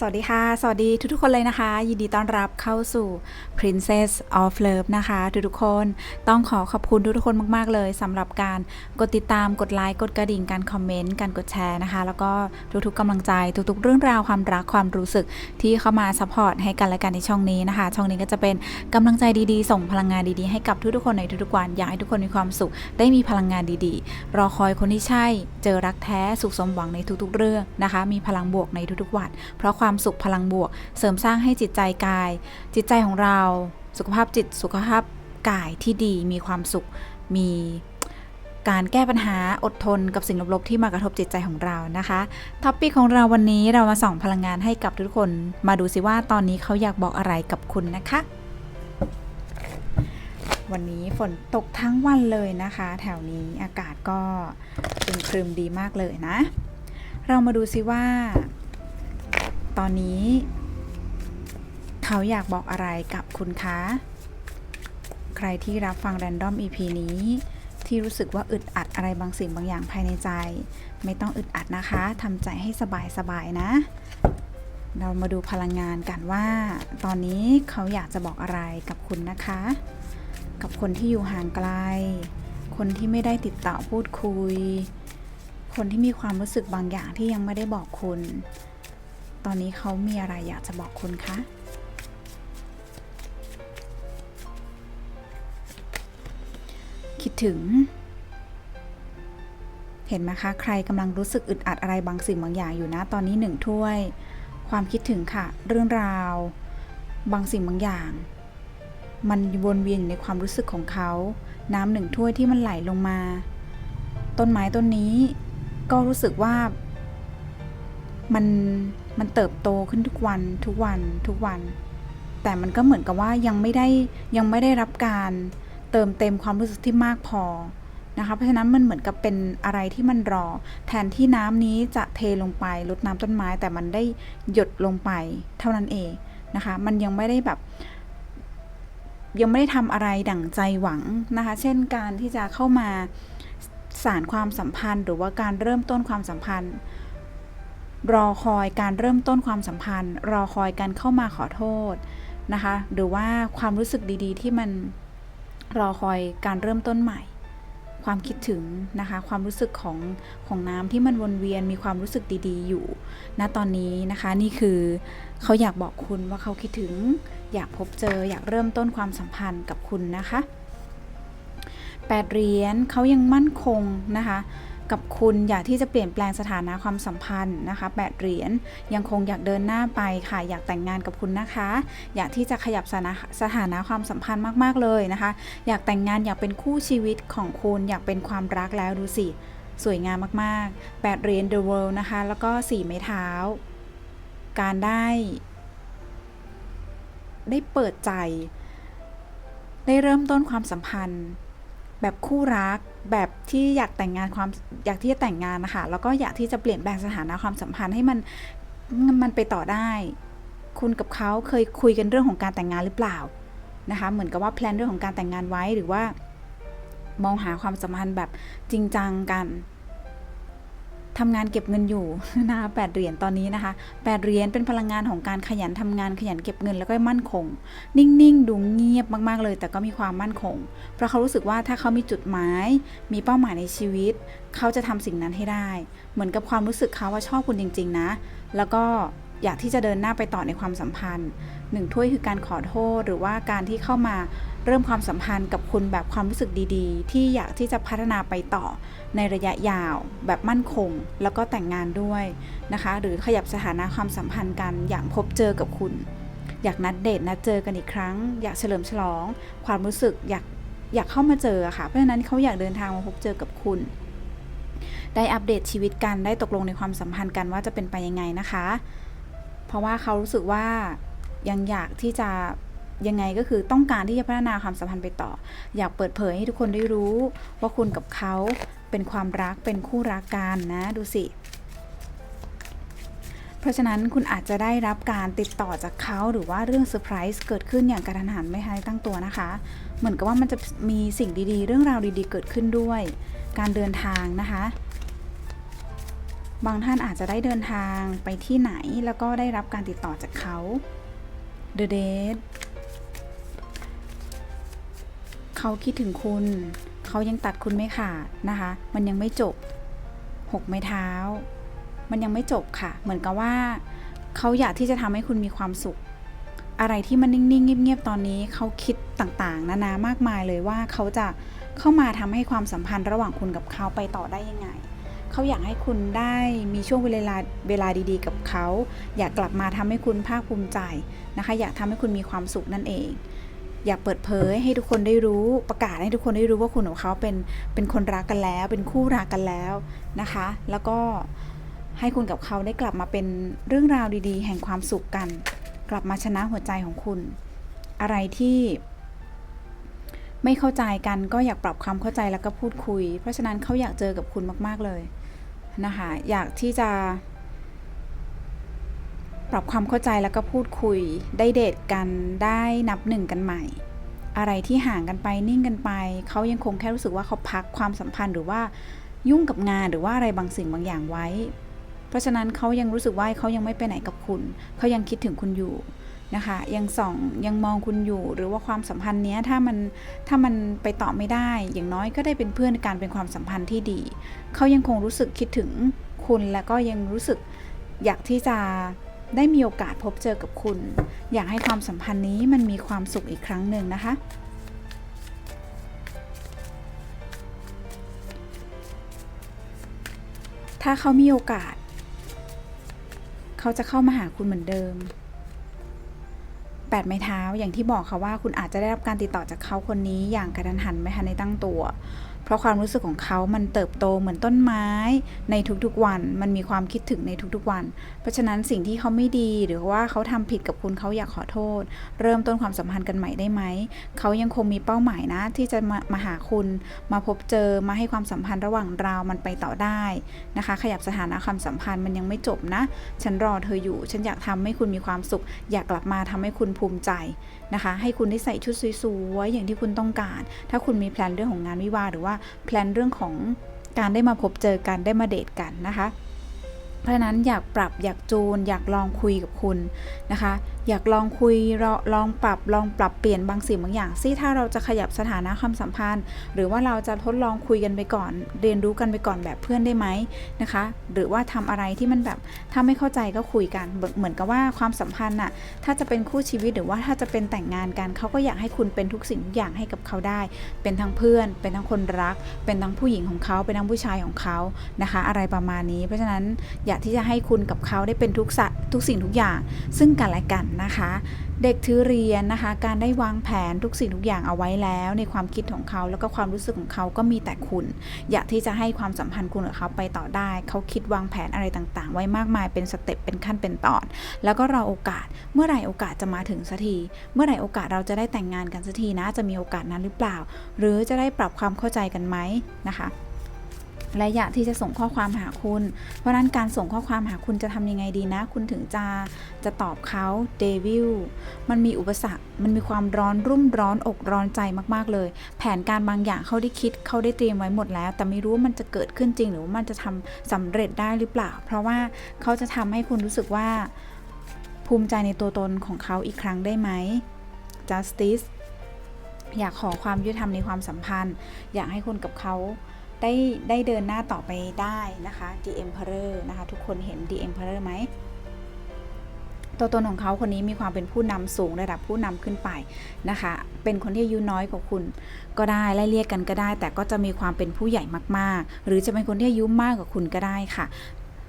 สวัสดีค่ะ สวัสดีทุกๆคนเลยนะคะ ยินดีต้อนรับเข้าสู่ Princess of Love นะคะ ทุกๆคนต้องขอขอบคุณทุกๆคนมากๆเลยสำหรับการกดติดตามกดไลค์กดกระดิ่งการคอมเมนต์การกดแชร์นะคะ แล้วก็ทุกๆกำลังใจทุกๆ เรื่องราวความรักความรู้สึกที่เข้ามาซัพพอร์ตให้กันและกันในช่องนี้นะคะ ช่องนี้ก็จะเป็นกำลังใจดีๆ ส่งพลังงานดีๆให้กับทุกๆคนในทุกๆวันอยากให้ทุกคนมีความสุข ได้มีพลังงานดีๆ รอคอยคนที่ใช่ เจอรักแท้สุขสมหวังในทุกๆ เรื่องนะคะ มีพลังบวกในทุกๆวันเพราะความความสุขพลังบวก เสริมสร้างให้จิตใจกาย จิตใจของเรา สุขภาพจิตสุขภาพกายที่ดีมีความสุขมีการแก้ปัญหาอดทนกับสิ่งลบๆที่มากระทบจิตใจของเรานะคะท็อปปี้ของเราวันนี้เรามาส่องพลังงานให้กับทุกคน มาดูสิว่าตอนนี้เขาอยากบอกอะไรกับคุณนะคะ วันนี้ฝนตกทั้งวันเลยนะคะ แถวนี้อากาศก็อึมครึมดีมากเลยนะ เรามาดูซิว่า ตอนนี้ เขาอยากบอกอะไรกับคุณคะ ใครที่รับฟัง Random EP นี้ ที่รู้สึกว่าอึดอัดอะไรบางสิ่งบางอย่างภายในใจ ไม่ต้องอึดอัดนะคะทำใจให้สบายๆนะ เรามาดูพลังงานกันว่า ตอนนี้เขาอยากจะบอกอะไรกับคุณนะคะ กับคนที่อยู่ห่างไกล คนที่ไม่ได้ติดต่อพูดคุย คนที่มีความรู้สึกบางอย่างที่ยังไม่ได้บอกคุณ ตอนนี้เขามีอะไรอยากจะบอกคุณคะคิดถึง เห็นไหมคะ ใครกำลังรู้สึกอึดอัดอะไรบางสิ่งบางอย่างอยู่นะ ตอนนี้หนึ่งถ้วย ความคิดถึงค่ะ เรื่องราว บางสิ่งบางอย่าง มันวนเวียนอยู่ในความรู้สึกของเขา น้ำหนึ่งถ้วยที่มันไหลลงมา ต้นไม้ต้นนี้ ก็รู้สึกว่า มัน มันเติบโตขึ้นทุกวันทุกวันทุกวัน แต่มันก็เหมือนกับว่ายังไม่ได้ยังไม่ได้รับการเติมเต็มความรู้สึกที่มากพอนะคะเพราะฉะนั้นมันเหมือนกับเป็นอะไรที่มันรอ แทนที่น้ำนี้จะเทลงไปลดน้ำต้นไม้ แต่มันได้หยดลงไปเท่านั้นเองนะคะ มันยังไม่ได้แบบ ยังไม่ได้ทำอะไรดั่งใจหวังนะคะ เช่นการที่จะเข้ามาสารความสัมพันธ์ หรือว่าการเริ่มต้นความสัมพันธ์ รอคอยการเริ่มต้นความสัมพันธ์ รอคอยการเข้ามาขอโทษนะคะ หรือว่าความรู้สึกดีๆ ที่มันรอคอยการเริ่มต้นใหม่ ความคิดถึงนะคะ ความรู้สึกของของน้ำที่มันวนเวียนมีความรู้สึกดีๆ อยู่ณตอนนี้นะคะ นี่คือเขาอยากบอกคุณว่าเขาคิดถึง อยากพบเจออยากเริ่มต้นความสัมพันธ์กับคุณนะคะแปดเหรียญเขายังมั่นคงนะคะ กับคุณอยากที่จะเปลี่ยนแปลงสถานะความสัมพันธ์นะคะแปดเหรียญยังคงอยากเดินหน้าไปค่ะ อยากแต่งงานกับคุณนะคะ อยากที่จะขยับสถานะสถานะความสัมพันธ์มาก ๆ เลยนะคะ อยากแต่งงานอยากเป็นคู่ชีวิตของคุณ อยากเป็นความรักแล้วดูสิ สวยงามมากๆ8เหรียญ The World นะคะ แล้วก็4ไม้เท้า การได้ ได้เปิดใจ ได้เริ่มต้นความสัมพันธ์ แบบคู่รัก แบบที่อยากแต่งงานความอยากที่จะแต่งงานนะคะแล้วก็อยากที่จะเปลี่ยนแปลงสถานะความสัมพันธ์ให้มันมันไปต่อได้ คุณกับเขาเคยคุยกันเรื่องของการแต่งงานหรือเปล่านะคะเหมือนกับว่าแพลนเรื่องของการแต่งงานไว้หรือว่ามองหาความสัมพันธ์แบบจริงจังกัน ทำงานเก็บเงินอยู่นะคะแปดเหรียญตอนนี้นะคะแปดเหรียญเป็นพลังงานของการขยันทำงานขยันเก็บเงินแล้วก็มั่นคง นิ่งๆ ดูเงียบมากๆเลย แต่ก็มีความมั่นคง เพราะเขารู้สึกว่าถ้าเขามีจุดหมาย มีเป้าหมายในชีวิต เขาจะทำสิ่งนั้นให้ได้ เหมือนกับความรู้สึกเขาว่าชอบคุณจริง ๆ นะ แล้วก็อยากที่จะเดินหน้าไปต่อในความสัมพันธ์หนึ่งถ้วยคือการขอโทษหรือว่าการที่เข้ามา เริ่มความสัมพันธ์กับคุณแบบความรู้สึกดีๆ ที่อยากที่จะพัฒนาไปต่อในระยะยาว แบบมั่นคง แล้วก็แต่งงานด้วยนะคะ หรือขยับสถานะความสัมพันธ์กันอย่างพบเจอกับคุณ อยากนัดเดทนัดเจอกันอีกครั้ง อยากเฉลิมฉลอง ความรู้สึกอยากอยากเข้ามาเจอค่ะ เพราะฉะนั้นเขาอยากเดินทางมาพบเจอกับคุณ ได้อัปเดตชีวิตกันได้ตกลงในความสัมพันธ์กันว่าจะเป็นไปยังไงนะคะ เพราะว่าเขารู้สึกว่ายังอยากที่จะ ยังไงก็คือต้องการที่จะพัฒนาความสัมพันธ์ไปต่อ อยากเปิดเผยให้ทุกคนได้รู้ ว่าคุณกับเขาเป็นความรักเป็นคู่รักกันนะดูสิ เพราะฉะนั้นคุณอาจจะได้รับการติดต่อจากเขาหรือว่าเรื่องเซอร์ไพรส์เกิดขึ้นอย่างกระทันหันไม่ทันตั้งตัวนะคะ เหมือนกับว่ามันจะมีสิ่งดีๆ เรื่องราวดีๆ เกิดขึ้นด้วย การเดินทางนะคะบางท่านอาจจะได้เดินทางไปที่ไหนแล้วก็ได้รับการติดต่อจากเขา The Date เขาคิดถึงคุณ เขายังตัดคุณไม่ขาดนะคะ มันยังไม่จบหกไม้เท้า มันยังไม่จบค่ะ เหมือนกับว่า เขาอยากที่จะทำให้คุณมีความสุข อะไรที่มันนิ่งๆเงียบๆตอนนี้ เขาคิดต่างๆ นานามากมายเลยว่าเขาจะเข้ามาทำให้ความสัมพันธ์ระหว่างคุณกับเขาไปต่อได้ยังไง เขาอยากให้คุณได้มีช่วงเวลาเวลาดีๆ กับเขา อยากกลับมาทำให้คุณภาคภูมิใจนะคะ อยากทำให้คุณมีความสุขนั่นเอง อยากเปิดเผยให้ทุกคนได้รู้ประกาศให้ทุกคนได้รู้ว่าคุณกับเขาเป็นเป็นคนรักกันแล้ว เป็นคู่รักกันแล้วนะคะ แล้วก็ให้คุณกับเขาได้กลับมาเป็นเรื่องราวดี ๆ แห่งความสุขกัน กลับมาชนะหัวใจของคุณ อะไรที่ไม่เข้าใจกันก็อยากปรับความเข้าใจแล้วก็พูดคุย เพราะฉะนั้นเขาอยากเจอกับคุณมาก ๆเลยนะคะ อยากที่จะ ปรับความเข้าใจแล้วก็พูดคุย ได้เดทกันได้นับหนึ่งกันใหม่ อะไรที่ห่างกันไปนิ่งกันไป เขายังคงแค่รู้สึกว่าเขาพักความสัมพันธ์หรือว่ายุ่งกับงานหรือว่าอะไรบางสิ่งบางอย่างไว้ เพราะฉะนั้นเขายังรู้สึกว่าเขายังไม่ไปไหนกับคุณ เขายังคิดถึงคุณอยู่นะคะ ยังส่องยังมองคุณอยู่ หรือว่าความสัมพันธ์เนี้ยถ้ามันถ้ามันไปต่อไม่ได้ อย่างน้อยก็ได้เป็นเพื่อนในการเป็นความสัมพันธ์ที่ดี เขายังคงรู้สึกคิดถึงคุณและก็ยังรู้สึกอยากที่จะ ได้มีโอกาสพบเจอกับคุณ อยากให้ความสัมพันธ์นี้มันมีความสุขอีกครั้งหนึ่งนะคะ ถ้าเขามีโอกาส เขาจะเข้ามาหาคุณเหมือนเดิมแปดไม้เท้าอย่างที่บอกค่ะว่าคุณอาจจะได้รับการติดต่อจากเขาคนนี้อย่างกระทันหันไม่ทันในตั้งตัว เพราะความรู้สึกของเขามันเติบโตเหมือนต้นไม้ในทุกๆวัน มันมีความคิดถึงในทุกๆวัน เพราะฉะนั้นสิ่งที่เขาไม่ดีหรือว่าเขาทำผิดกับคุณเขาอยากขอโทษ เริ่มต้นความสัมพันธ์กันใหม่ได้ไหม เขายังคงมีเป้าหมายนะ ที่จะมามาหาคุณ มาพบเจอมาให้ความสัมพันธ์ระหว่างเรา มันไปต่อได้นะคะ ขยับสถานะความสัมพันธ์มันยังไม่จบนะ ฉันรอเธออยู่ ฉันอยากทำให้คุณมีความสุข อยากกลับมาทำให้คุณภูมิใจ นะคะ ให้คุณได้ใส่ชุดสวยๆอย่างที่คุณต้องการ ถ้าคุณมีแพลนเรื่องของงานวิวาหรือว่าแพลนเรื่องของการได้มาพบเจอกันได้มาเดทกันนะคะ เพราะนั้นอยากปรับอยากจูน อยากลองคุยกับคุณนะคะ อยากลองคุยลองลองปรับลองปรับเปลี่ยนบางสิ่งบางอย่างซิถ้าเราจะขยับสถานะความสัมพันธ์ หรือว่าเราจะทดลองคุยกันไปก่อน เรียนรู้กันไปก่อนแบบเพื่อนได้ไหมนะคะ หรือว่าทำอะไรที่มันแบบถ้าไม่เข้าใจก็คุยกันเหมือนกับว่าความสัมพันธ์น่ะถ้าจะเป็นคู่ชีวิตหรือว่าถ้าจะเป็นแต่งงานกันเขาก็อยากให้คุณเป็นทุกสิ่งทุกอย่างให้กับเขาได้ เป็นทั้งเพื่อน เป็นทั้งคนรัก เป็นทั้งผู้หญิงของเขาเป็นทั้งผู้ชายของเขานะคะ อะไรประมาณนี้ เพราะฉะนั้นอยากที่จะให้คุณกับเขาได้เป็นทุกสะทุกสิ่งทุกอย่าง ซึ่งกันและกันนะคะ เด็กถือเรียนนะคะ การได้วางแผนทุกสิ่งทุกอย่างเอาไว้แล้ว ในความคิดของเขาแล้วก็ความรู้สึกของเขาก็มีแต่คุณ อยากที่จะให้ความสัมพันธ์คุณกับเขาไปต่อได้ เขาคิดวางแผนอะไรต่างๆ ไว้มากมายเป็นสเต็ปเป็นขั้นเป็นตอน แล้วก็รอโอกาสเมื่อไหร่โอกาสจะมาถึงสักทีเมื่อไหร่โอกาสเราจะได้แต่งงานกันสักทีนะจะมีโอกาสนั้นหรือเปล่า หรือจะได้ปรับความเข้าใจกันไหมนะคะ และอยากที่จะส่งข้อความหาคุณ เพราะฉะนั้นการส่งข้อความหาคุณจะทำยังไงดีนะ คุณถึงจะจะตอบเขาเดวิลมันมีอุปสรรค มันมีความร้อนรุ่มร้อนอกร้อนใจมากๆเลย แผนการบางอย่างเขาได้คิดเขาได้เตรียมไว้หมดแล้ว แต่ไม่รู้ว่ามันจะเกิดขึ้นจริง หรือว่ามันจะทำสำเร็จได้หรือเปล่า เพราะว่าเขาจะทำให้คุณรู้สึกว่าภูมิใจในตัวตนของเขาอีกครั้งได้ไหม justice อยากขอความยุติธรรมในความสัมพันธ์ อยากให้คุณกับเขา ได้ได้เดินหน้าต่อไปได้นะคะ The Emperor นะคะ ทุกคนเห็น The Emperor ไหมตัวตนของเขาคนนี้มีความเป็นผู้นำสูงระดับผู้นำขึ้นไปนะคะ เป็นคนที่อายุน้อยกว่าคุณ ก็ได้ไล่เรียกกันก็ได้ แต่ก็จะมีความเป็นผู้ใหญ่มากๆ หรือจะเป็นคนที่อายุมากกว่าคุณก็ได้ค่ะ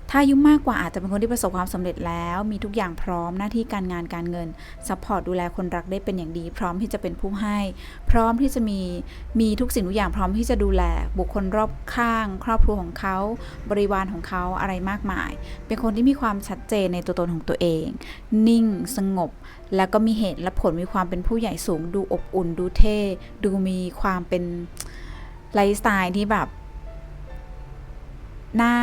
ถ้าอายุมากกว่าอาจจะเป็นคนที่ประสบความสำเร็จแล้ว มีทุกอย่างพร้อมหน้าที่การงานการเงินซัพพอร์ตดูแลคนรักได้เป็นอย่างดี พร้อมที่จะเป็นผู้ให้ พร้อมที่จะมีมีทุกสิ่งทุกอย่างพร้อมที่จะดูแล บุคคลรอบข้าง ครอบครัวของเขา บริวารของเขาอะไรมากมาย เป็นคนที่มีความชัดเจนในตัวตนของตัวเอง นิ่งสงบ แล้วก็มีเหตุและผลมีความเป็นผู้ใหญ่สูง ดูอบอุ่น ดูเท่ ดูมีความเป็นไลฟ์สไตล์ที่แบบหน้า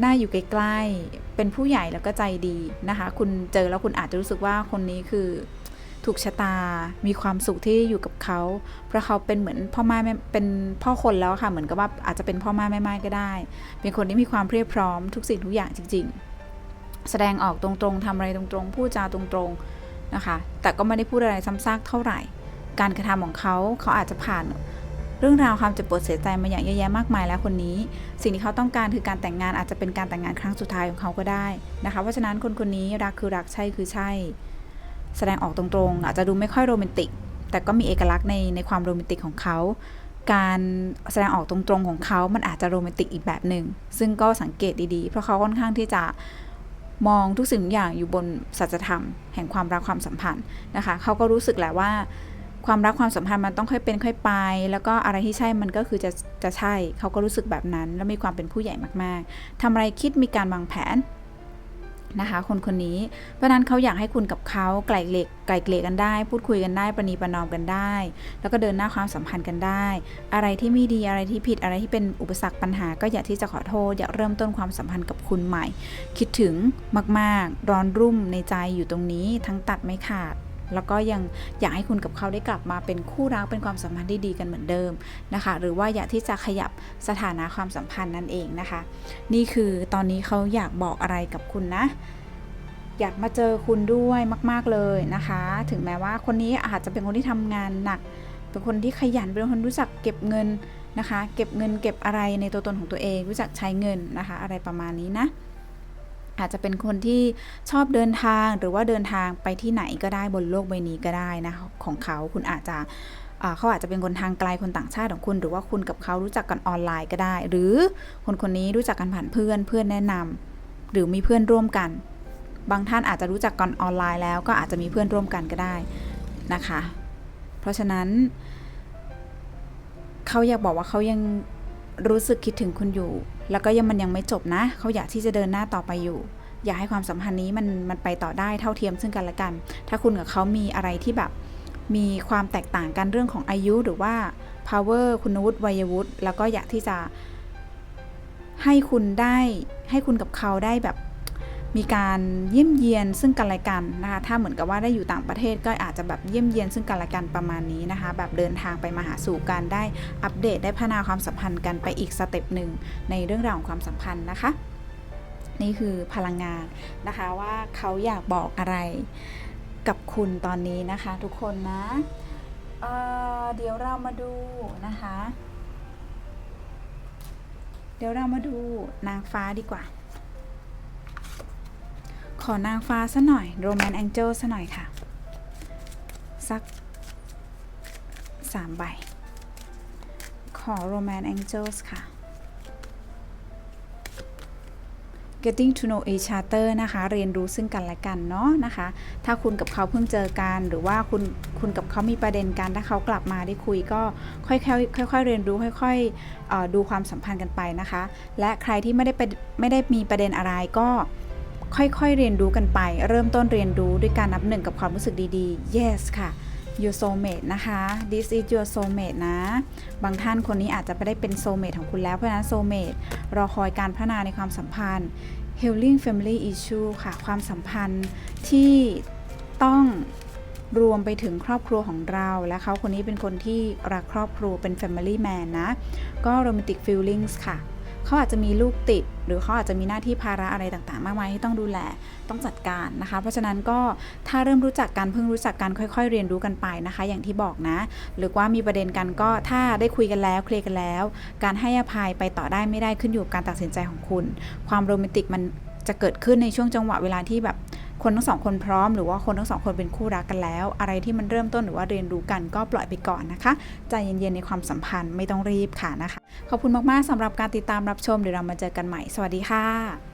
หน้าอยู่ใกล้ๆ เป็นผู้ใหญ่แล้วก็ใจดีนะคะ คุณเจอแล้วคุณอาจจะรู้สึกว่าคนนี้คือถูกชะตา มีความสุขที่อยู่กับเขา เพราะเขาเป็นเหมือนพ่อแม่เป็นพ่อคนแล้วค่ะ เหมือนกับว่าอาจจะเป็นพ่อแม่แม่ไม้ก็ได้ เป็นคนที่มีความเพียบพร้อมทุกสิ่งทุกอย่างจริง ๆ แสดงออกตรงๆทำอะไรตรงๆ พูดจาตรงๆ นะคะ แต่ก็ไม่ได้พูดอะไรซ้ำซากเท่าไหร่ การกระทำของเขาเขาอาจจะผ่าน รื่องราวความเจ็บปวดเสียใจมาอย่างเยอะแยะมากมายแล้วคนนี้ สิ่งที่เขาต้องการคือการแต่งงานอาจจะเป็นการแต่งงานครั้งสุดท้ายของเขาก็ได้นะคะ เพราะฉะนั้นคนคนนี้รักคือรักใช่คือใช่ แสดงออกตรงๆ อาจจะดูไม่ค่อยโรแมนติก แต่ก็มีเอกลักษณ์ในในความโรแมนติกของเขาการแสดงออกตรงๆของเขา มันอาจจะโรแมนติกอีกแบบหนึ่ง ซึ่งก็สังเกตดีๆ เพราะเขาค่อนข้างที่จะมองทุกสิ่งทุกอย่างอยู่บนสัจธรรม แห่งความรักความสัมพันธ์นะคะ เขาก็รู้สึกแหละว่า ความรักความสัมพันธ์มันต้องค่อยเป็นค่อยไป แล้วก็อะไรที่ใช่มันก็คือจะจะใช่เขาก็รู้สึกแบบนั้น แล้วมีความเป็นผู้ใหญ่มากๆทำอะไรคิดมีการวางแผนนะคะคนคนนี้ เพราะฉะนั้นเขาอยากให้คุณกับเขาไกล่เกลี่ยไกล่เกลี่ยกันได้ พูดคุยกันได้ประนีประนอมกันได้ แล้วก็เดินหน้าความสัมพันธ์กันได้ อะไรที่ไม่ดีอะไรที่ผิดอะไรที่เป็นอุปสรรคปัญหา ก็อยากที่จะขอโทษ อยากเริ่มต้นความสัมพันธ์กับคุณใหม่ คิดถึงมากๆ ร้อนรุ่มในใจอยู่ตรงนี้ทั้งตัดไม่ขาด แล้วก็ยังอยากให้คุณกับเขาได้กลับมาเป็นคู่รักเป็นความสัมพันธ์ที่ดีกันเหมือนเดิมนะคะ หรือว่าอยากที่จะขยับสถานะความสัมพันธ์นั่นเองนะคะ นี่คือตอนนี้เขาอยากบอกอะไรกับคุณนะอยากมาเจอคุณด้วยมาก ๆ เลยนะคะ ถึงแม้ว่าคนนี้อาจจะเป็นคนที่ทำงานหนัก เป็นคนที่ขยัน เป็นคนรู้จักเก็บเงินนะคะ เก็บเงินเก็บอะไรในตัวตนของตัวเอง รู้จักใช้เงินนะคะ อะไรประมาณนี้นะ อาจจะเป็นคนที่ชอบเดินทางหรือว่าเดินทางไปที่ไหนก็ได้บนโลกใบนี้ก็ได้นะของเขาคุณอาจจะเขาอาจจะเป็นคนทางไกลคนต่างชาติของคุณ หรือว่าคุณกับเขารู้จักกันออนไลน์ก็ได้ หรือคนคนนี้รู้จักกันผ่านเพื่อนเพื่อนแนะนำหรือมีเพื่อนร่วมกัน บางท่านอาจจะรู้จักกันออนไลน์แล้วก็อาจจะมีเพื่อนร่วมกันก็ได้นะคะ เพราะฉะนั้น เขาอยากบอกว่าเขายังรู้สึกคิดถึงคุณอยู่ แล้วก็ยังมันยังไม่จบนะ เขาอยากที่จะเดินหน้าต่อไปอยู่ อยากให้ความสัมพันธ์นี้มันมันไปต่อได้เท่าเทียมซึ่งกันและกัน ถ้าคุณกับเขามีอะไรที่แบบมีความแตกต่างกันเรื่องของอายุหรือว่า power คุณวุฒิวัยวุฒิแล้วก็อยากที่จะให้คุณได้ให้คุณกับเขาได้แบบ มีการเยี่ยมเยียนซึ่งกันและกันนะคะ ถ้าเหมือนกับว่าได้อยู่ต่างประเทศก็อาจจะแบบเยี่ยมเยียนซึ่งกันและกันประมาณนี้นะคะ แบบเดินทางไปมาหาสู่กันได้อัปเดตได้พัฒนาความสัมพันธ์กันไปอีกสเต็ปหนึ่งในเรื่องราวของความสัมพันธ์นะคะ นี่คือพลังงานนะคะว่าเขาอยากบอกอะไรกับคุณตอนนี้นะคะ ทุกคนนะเเดี๋ยวเรามาดูนะคะ เดี๋ยวเรามาดูนางฟ้าดีกว่า ขอนางฟ้าซะหน่อยโรแมนแองเจิลซะหน่อยค่ะ สักสามใบ ขอโรแมนแองเจิลค่ะ getting to know each other นะคะ เรียนรู้ซึ่งกันและกันเนาะนะคะ ถ้าคุณกับเขาเพิ่งเจอกัน หรือว่าคุณคุณกับเขามีประเด็นกัน ถ้าเขากลับมาได้คุยก็ค่อยๆค่อยๆเรียนรู้ค่อยๆดูความสัมพันธ์กันไปนะคะ และใครที่ไม่ได้ไปไม่ได้มีประเด็นอะไรก็ ค่อยๆเรียนรู้กันไป เริ่มต้นเรียนรู้ด้วยการนับหนึ่งกับความรู้สึกดีๆ yes ค่ะ your soulmate นะคะ this is your soulmate นะ บางท่านคนนี้อาจจะไม่ได้เป็น soulmate ของคุณแล้ว เพราะฉะนั้น soulmate รอคอยการพัฒนาในความสัมพันธ์ healing family issue ค่ะ ความสัมพันธ์ที่ต้องรวมไปถึงครอบครัวของเราและเขาคนนี้เป็นคนที่รักครอบครัวเป็น family man นะ ก็ romantic feelings ค่ะ เขาอาจจะมีลูกติด หรือเขาอาจจะมีหน้าที่ภาระอะไรต่างๆ มากมายที่ต้องดูแลต้องจัดการนะคะ เพราะฉะนั้นก็ถ้าเริ่มรู้จักกันเพิ่งรู้จักกันค่อย ๆ เรียนรู้กันไปนะคะ อย่างที่บอกนะ หรือว่ามีประเด็นกันก็ถ้าได้คุยกันแล้วเคลียร์กันแล้ว การให้อภัยไปต่อได้ไม่ได้ขึ้นอยู่กับการตัดสินใจของคุณ ความโรแมนติกมันจะเกิดขึ้นในช่วงจังหวะเวลาที่แบบคนทั้งสองคนพร้อมหรือว่าคนทั้งสองคนเป็นคู่รักกันแล้ว อะไรที่มันเริ่มต้นหรือว่าเรียนรู้กันก็ปล่อยไปก่อนนะคะ ใจเย็นๆในความสัมพันธ์ไม่ต้องรีบค่ะนะคะ ขอบคุณมากๆสำหรับการติดตามรับชมเดี๋ยวเรามาเจอกันใหม่ สวัสดีค่ะ